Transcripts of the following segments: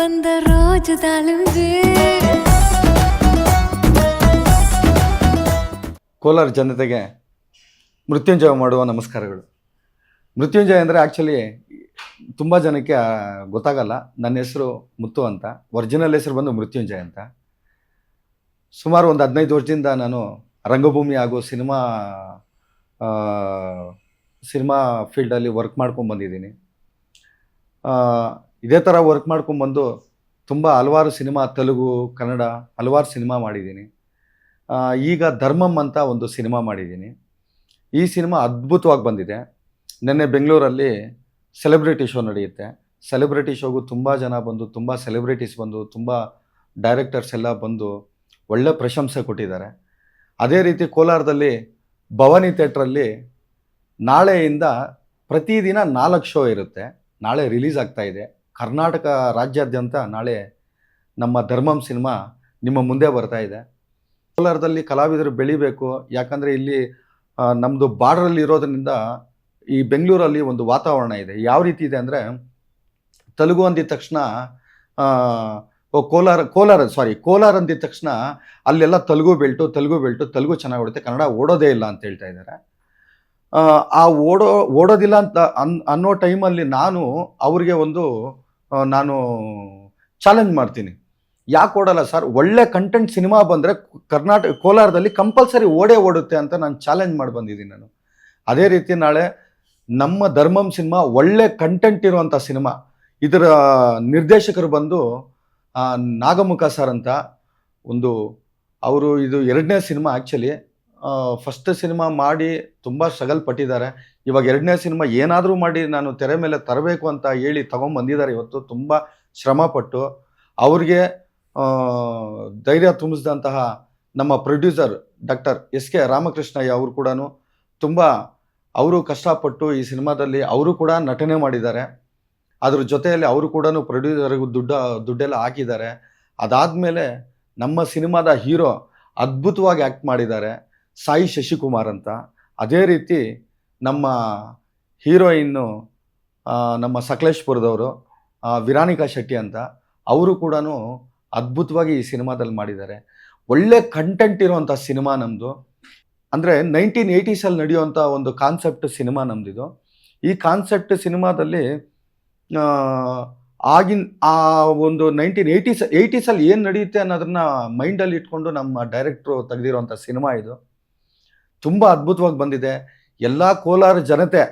ಬಂದ ರೋಜ ಕೋಲಾರ ಜನತೆಗೆ ಮೃತ್ಯುಂಜಯ ಮಾಡುವ ನಮಸ್ಕಾರಗಳು. ಮೃತ್ಯುಂಜಯ ಅಂದರೆ ಆ್ಯಕ್ಚುಲಿ ತುಂಬ ಜನಕ್ಕೆ ಗೊತ್ತಾಗಲ್ಲ. ನನ್ನ ಹೆಸರು ಮುತ್ತು ಅಂತ. ಒರಿಜಿನಲ್ ಹೆಸರು ಬಂದು ಮೃತ್ಯುಂಜಯ ಅಂತ. ಸುಮಾರು ಒಂದು ಹದಿನೈದು ವರ್ಷದಿಂದ ನಾನು ರಂಗಭೂಮಿ ಹಾಗೂ ಸಿನಿಮಾ ಸಿನಿಮಾ ಫೀಲ್ಡಲ್ಲಿ ವರ್ಕ್ ಮಾಡ್ಕೊಂಡು ಬಂದಿದ್ದೀನಿ. ಇದೇ ಥರ ವರ್ಕ್ ಮಾಡ್ಕೊಂಡ್ಬಂದು ತುಂಬ ಹಲವಾರು ಸಿನಿಮಾ, ತೆಲುಗು, ಕನ್ನಡ ಹಲವಾರು ಸಿನಿಮಾ ಮಾಡಿದ್ದೀನಿ. ಈಗ ಧರ್ಮಂ ಅಂತ ಒಂದು ಸಿನಿಮಾ ಮಾಡಿದ್ದೀನಿ. ಈ ಸಿನಿಮಾ ಅದ್ಭುತವಾಗಿ ಬಂದಿದೆ. ನಿನ್ನೆ ಬೆಂಗಳೂರಲ್ಲಿ ಸೆಲೆಬ್ರಿಟಿ ಶೋ ನಡೆಯುತ್ತೆ. ಸೆಲೆಬ್ರಿಟಿ ಶೋಗೂ ತುಂಬ ಜನ ಬಂದು, ತುಂಬ ಸೆಲೆಬ್ರಿಟೀಸ್ ಬಂದು, ತುಂಬ ಡೈರೆಕ್ಟರ್ಸ್ ಎಲ್ಲ ಬಂದು ಒಳ್ಳೆ ಪ್ರಶಂಸೆ ಕೊಟ್ಟಿದ್ದಾರೆ. ಅದೇ ರೀತಿ ಕೋಲಾರದಲ್ಲಿ ಭವಾನಿ ಥಿಯೇಟ್ರಲ್ಲಿ ನಾಳೆಯಿಂದ ಪ್ರತಿದಿನ ನಾಲ್ಕು ಶೋ ಇರುತ್ತೆ. ನಾಳೆ ರಿಲೀಸ್ ಆಗ್ತಾಯಿದೆ ಕರ್ನಾಟಕ ರಾಜ್ಯಾದ್ಯಂತ ನಾಳೆ ನಮ್ಮ ಧರ್ಮಂ ಸಿನಿಮಾ ನಿಮ್ಮ ಮುಂದೆ ಬರ್ತಾ ಇದೆ. ಕೋಲಾರದಲ್ಲಿ ಕಲಾವಿದರು ಬೆಳಿಬೇಕು, ಯಾಕಂದರೆ ಇಲ್ಲಿ ನಮ್ಮದು ಬಾರ್ಡ್ರಲ್ಲಿ ಇರೋದ್ರಿಂದ ಈ ಬೆಂಗಳೂರಲ್ಲಿ ಒಂದು ವಾತಾವರಣ ಇದೆ. ಯಾವ ರೀತಿ ಇದೆ ಅಂದರೆ, ತೆಲುಗು ಅಂದಿದ ತಕ್ಷಣ ಕೋಲಾರ ಕೋಲಾರ ಸಾರಿ ಕೋಲಾರ ಅಂದಿದ ತಕ್ಷಣ ಅಲ್ಲೆಲ್ಲ ತೆಲುಗು ಬೆಲ್ಟು ತೆಲುಗು ಬೆಲ್ಟು ತೆಲುಗು ಚೆನ್ನಾಗಿ ಓಡುತ್ತೆ, ಕನ್ನಡ ಓಡೋದೇ ಇಲ್ಲ ಅಂತ ಹೇಳ್ತಾ ಇದ್ದಾರೆ. ಆ, ಓಡೋ ಓಡೋದಿಲ್ಲ ಅಂತ ಅನ್ ಅನ್ನೋ ಟೈಮಲ್ಲಿ ನಾನು ಅವ್ರಿಗೆ ಒಂದು ನಾನು ಚಾಲೆಂಜ್ ಮಾಡ್ತೀನಿ. ಯಾಕೆ ಓಡಲ್ಲ ಸರ್? ಒಳ್ಳೆ ಕಂಟೆಂಟ್ ಸಿನಿಮಾ ಬಂದರೆ ಕರ್ನಾಟಕ ಕೋಲಾರದಲ್ಲಿ ಕಂಪಲ್ಸರಿ ಓಡೇ ಓಡುತ್ತೆ ಅಂತ ನಾನು ಚಾಲೆಂಜ್ ಮಾಡಿ ಬಂದಿದ್ದೀನಿ ನಾನು. ಅದೇ ರೀತಿ ನಾಳೆ ನಮ್ಮ ಧರ್ಮಂ ಸಿನಿಮಾ ಒಳ್ಳೆ ಕಂಟೆಂಟ್ ಇರುವಂಥ ಸಿನಿಮಾ. ಇದರ ನಿರ್ದೇಶಕರು ಬಂದು ನಾಗಮುಖ ಸರ್ ಅಂತ ಒಂದು ಅವರು ಇದು ಎರಡನೇ ಸಿನಿಮಾ ಆ್ಯಕ್ಚುಲಿ ಫಸ್ಟ್ ಸಿನಿಮಾ ಮಾಡಿ ತುಂಬ ಸ್ಟ್ರಗಲ್ ಪಟ್ಟಿದ್ದಾರೆ. ಇವಾಗ ಎರಡನೇ ಸಿನಿಮಾ ಏನಾದರೂ ಮಾಡಿ ನಾನು ತೆರೆ ಮೇಲೆ ತರಬೇಕು ಅಂತ ಹೇಳಿ ತಗೊಂಬಂದಿದ್ದಾರೆ ಇವತ್ತು. ತುಂಬ ಶ್ರಮಪಟ್ಟು ಅವ್ರಿಗೆ ಧೈರ್ಯ ತುಂಬಿಸಿದಂತಹ ನಮ್ಮ producer doctor S K Ramakrishnaiah ಅವರು ಕೂಡ ತುಂಬ ಅವರು ಕಷ್ಟಪಟ್ಟು ಈ ಸಿನಿಮಾದಲ್ಲಿ ಅವರು ಕೂಡ ನಟನೆ ಮಾಡಿದ್ದಾರೆ. ಅದ್ರ ಜೊತೆಯಲ್ಲಿ ಅವರು ಕೂಡ ಪ್ರೊಡ್ಯೂಸರ್ಗೂ ದುಡ್ಡು, ದುಡ್ಡೆಲ್ಲ ಹಾಕಿದ್ದಾರೆ. ಅದಾದಮೇಲೆ ನಮ್ಮ ಸಿನಿಮಾದ ಹೀರೋ ಅದ್ಭುತವಾಗಿ ಆ್ಯಕ್ಟ್ ಮಾಡಿದ್ದಾರೆ. ಸಾಯಿ ಶಶಿಕುಮಾರ್ ಅಂತ. ಅದೇ ರೀತಿ ನಮ್ಮ ಹೀರೋಯಿನ್ನು ನಮ್ಮ ಸಕಲೇಶ್ಪುರದವರು ವಿರಾನಿಕಾ ಶೆಟ್ಟಿ ಅಂತ, ಅವರು ಕೂಡ ಅದ್ಭುತವಾಗಿ ಈ ಸಿನಿಮಾದಲ್ಲಿ ಮಾಡಿದ್ದಾರೆ. ಒಳ್ಳೆ ಕಂಟೆಂಟ್ ಇರುವಂಥ ಸಿನಿಮಾ ನಮ್ಮದು ಅಂದರೆ ನೈನ್ಟೀನ್ ಏಯ್ಟೀಸಲ್ಲಿ ನಡೆಯುವಂಥ ಒಂದು ಕಾನ್ಸೆಪ್ಟ್ ಸಿನಿಮಾ ನಮ್ಮದಿದು ಈ ಕಾನ್ಸೆಪ್ಟ್ ಸಿನಿಮಾದಲ್ಲಿ ಆಗಿನ, ಆ ಒಂದು ನೈನ್ಟೀನ್ ಏಯ್ಟೀಸ್, ಏಯ್ಟೀಸಲ್ಲಿ ಏನು ನಡೆಯುತ್ತೆ ಅನ್ನೋದನ್ನ ಮೈಂಡಲ್ಲಿ ಇಟ್ಕೊಂಡು ನಮ್ಮ ಡೈರೆಕ್ಟ್ರು ತೆಗೆದಿರುವಂಥ ಸಿನಿಮಾ ಇದು. ತುಂಬ ಅದ್ಭುತವಾಗಿ ಬಂದಿದೆ. ಎಲ್ಲ ಕೋಲಾರ ಜನತೆ,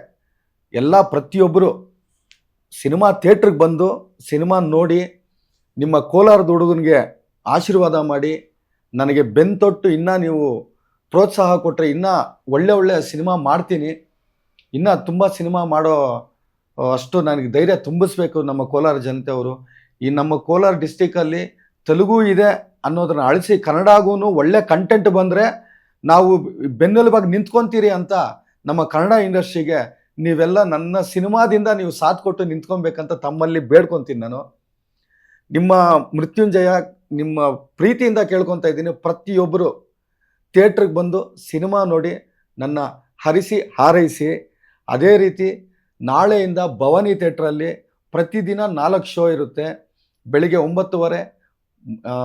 ಎಲ್ಲ ಪ್ರತಿಯೊಬ್ಬರು ಸಿನಿಮಾ ಥಿಯೇಟ್ರಿಗೆ ಬಂದು ಸಿನಿಮಾ ನೋಡಿ, ನಿಮ್ಮ ಕೋಲಾರದ ಹುಡುಗನಿಗೆ ಆಶೀರ್ವಾದ ಮಾಡಿ, ನನಗೆ ಬೆನ್ತೊಟ್ಟು ಇನ್ನೂ ನೀವು ಪ್ರೋತ್ಸಾಹ ಕೊಟ್ಟರೆ ಇನ್ನೂ ಒಳ್ಳೆ ಒಳ್ಳೆ ಸಿನಿಮಾ ಮಾಡ್ತೀನಿ. ಇನ್ನೂ ತುಂಬ ಸಿನಿಮಾ ಮಾಡೋ ಅಷ್ಟು ನನಗೆ ಧೈರ್ಯ ತುಂಬಿಸ್ಬೇಕು ನಮ್ಮ ಕೋಲಾರ ಜನತೆಯವರು ಈ ನಮ್ಮ ಕೋಲಾರ ಡಿಸ್ಟಿಕಲ್ಲಿ ತೆಲುಗು ಇದೆ ಅನ್ನೋದನ್ನ ಅಳಿಸಿ ಕನ್ನಡಗೂ ಒಳ್ಳೆ ಕಂಟೆಂಟ್ ಬಂದರೆ ನಾವು ಬೆನ್ನೆಲುಬಾಗಿ ನಿಂತ್ಕೊಂತೀರಿ ಅಂತ ನಮ್ಮ ಕನ್ನಡ ಇಂಡಸ್ಟ್ರಿಗೆ ನೀವೆಲ್ಲ ನನ್ನ ಸಿನಿಮಾದಿಂದ ನೀವು ಸಾಥ್ ಕೊಟ್ಟು ನಿಂತ್ಕೊಬೇಕಂತ ತಮ್ಮಲ್ಲಿ ಬೇಡ್ಕೊತೀನಿ ನಾನು. ನಿಮ್ಮ ಮೃತ್ಯುಂಜಯ, ನಿಮ್ಮ ಪ್ರೀತಿಯಿಂದ ಕೇಳ್ಕೊತಾ ಇದ್ದೀನಿ. ಪ್ರತಿಯೊಬ್ಬರು ಥಿಯೇಟ್ರಿಗೆ ಬಂದು ಸಿನಿಮಾ ನೋಡಿ ನನ್ನ ಹರಿಸಿ, ಹಾರೈಸಿ. ಅದೇ ರೀತಿ ನಾಳೆಯಿಂದ ಭವಾನಿ ಥಿಯೇಟ್ರಲ್ಲಿ ಪ್ರತಿದಿನ ನಾಲ್ಕು ಶೋ ಇರುತ್ತೆ. ಬೆಳಿಗ್ಗೆ ಒಂಬತ್ತುವರೆ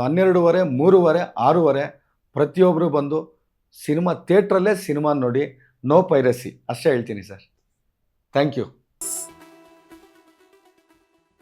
ಹನ್ನೆರಡುವರೆ, ಮೂರುವರೆ, ಆರೂವರೆ ಪ್ರತಿಯೊಬ್ಬರು ಬಂದು ಸಿನಿಮಾ ಥಿಯೇಟ್ರಲ್ಲೇ ಸಿನಿಮಾ ನೋಡಿ ನೋ ಪೈರಸಿ. ಅಷ್ಟೇ ಹೇಳ್ತೀನಿ ಸರ್. Thank you.